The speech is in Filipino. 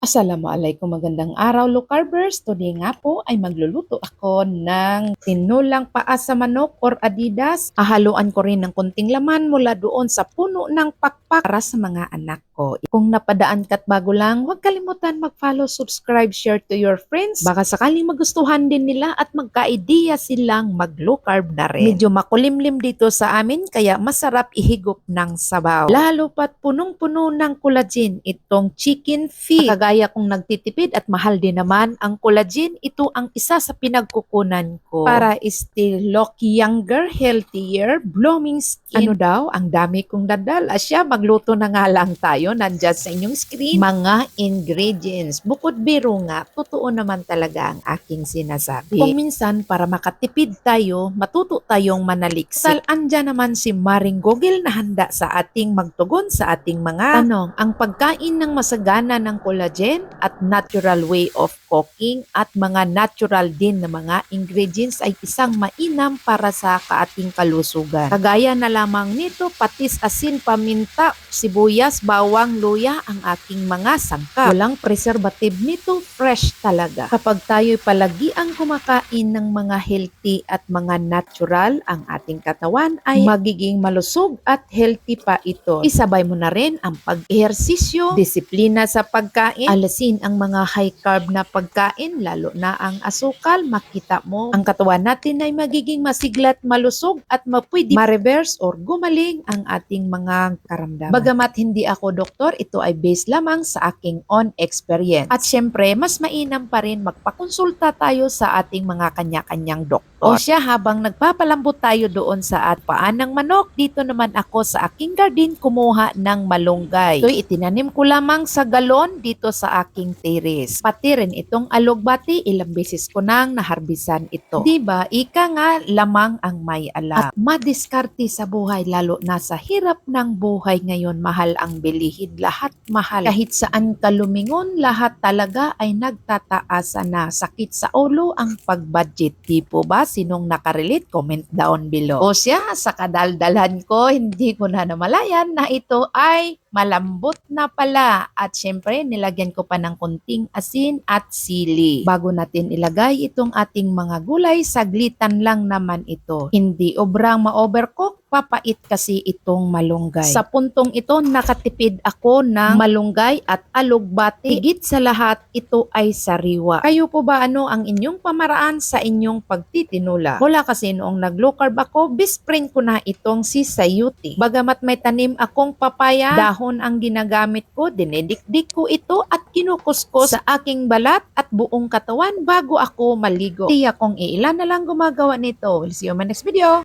Assalamualaikum, magandang araw, Lucarbers. Today nga po ay magluluto ako ng tinulang paa sa manok or adidas. Hahaluan ko rin ng kunting laman mula doon sa puno ng pakpak para sa mga anak ko. Kung napadaan ka't bago lang, huwag kalimutan mag-follow, subscribe, share to your friends. Baka sakaling magustuhan din nila at magka-idea silang mag-low carb na rin. Medyo makulimlim dito sa amin kaya masarap ihigop ng sabaw. Lalo pat punong-puno ng collagen itong chicken feet. Kagaya kung nagtitipid at mahal din naman ang collagen, ito ang isa sa pinagkukunan ko para still look younger, healthier, blooming skin. Ano daw, ang dami kong dadala siya. Magluto na nga lang tayo. Nandyan sa inyong screen, mga ingredients. Bukod biro nga, totoo naman talaga ang aking sinasabi. Kung minsan, para makatipid tayo, matuto tayong manaliksik. Tal, andyan naman si Maring Gogel na handa sa ating magtugon sa ating mga tanong. Ang pagkain ng masagana ng collagen at natural way of cooking at mga natural din na mga ingredients ay isang mainam para sa kaating kalusugan. Kagaya na lamang nito, patis, asin, paminta, sibuyas, bawang, luya ang aking mga sangkap. Walang preservative nito, fresh talaga. Kapag tayo'y palagi ang kumakain ng mga healthy at mga natural, ang ating katawan ay magiging malusog at healthy pa ito. Isabay mo na rin ang pag-ehersisyo, disiplina sa pagkain, alasin ang mga high carb na pagkain, lalo na ang asukal, makita mo ang katawan natin ay magiging masiglat, malusog at mapwede ma-reverse or gumaling ang ating mga karamdaman. Bagamat hindi ako doktor, ito ay based lamang sa aking own experience. At syempre, mas mainam pa rin magpakonsulta tayo sa ating mga kanya-kanyang doktor. O siya, habang nagpapalambot tayo doon sa at paan ng manok, dito naman ako sa aking garden kumuha ng malunggay. Ito'y itinanim ko lamang sa galon dito sa aking terrace. Pati rin itong alugbati, ilang beses ko nang naharbisan ito. Diba, ika nga lamang ang may alam. At madiskarte sa buhay, lalo na sa hirap ng buhay ngayon, mahal ang bilihin, lahat mahal. Kahit saan ka lumingon, lahat talaga ay nagtataasa na. Sakit sa ulo ang pag-budget. Di po ba? Sinong nakarelate? Comment down below. O siya, sa kadaldalhan ko, hindi ko na namalayan na ito ay malambot na pala. At syempre, nilagyan ko pa ng kunting asin at sili. Bago natin ilagay itong ating mga gulay, saglitan lang naman ito. Hindi obrang ma-overcook, papait kasi itong malunggay. Sa puntong ito, nakatipid ako ng malunggay at alugbati. Higit sa lahat, ito ay sariwa. Kayo po ba ano ang inyong pamaraan sa inyong pagtitinula? Mula kasi noong nag-low carb ako, bispring ko na itong si Sayuti. Bagamat may tanim akong papaya, dahon ang ginagamit ko, dinedikdik ko ito at kinukuskus sa aking balat at buong katawan bago ako maligo. Tiyak kong iilan na lang gumagawa nito. We'll see you in my next video.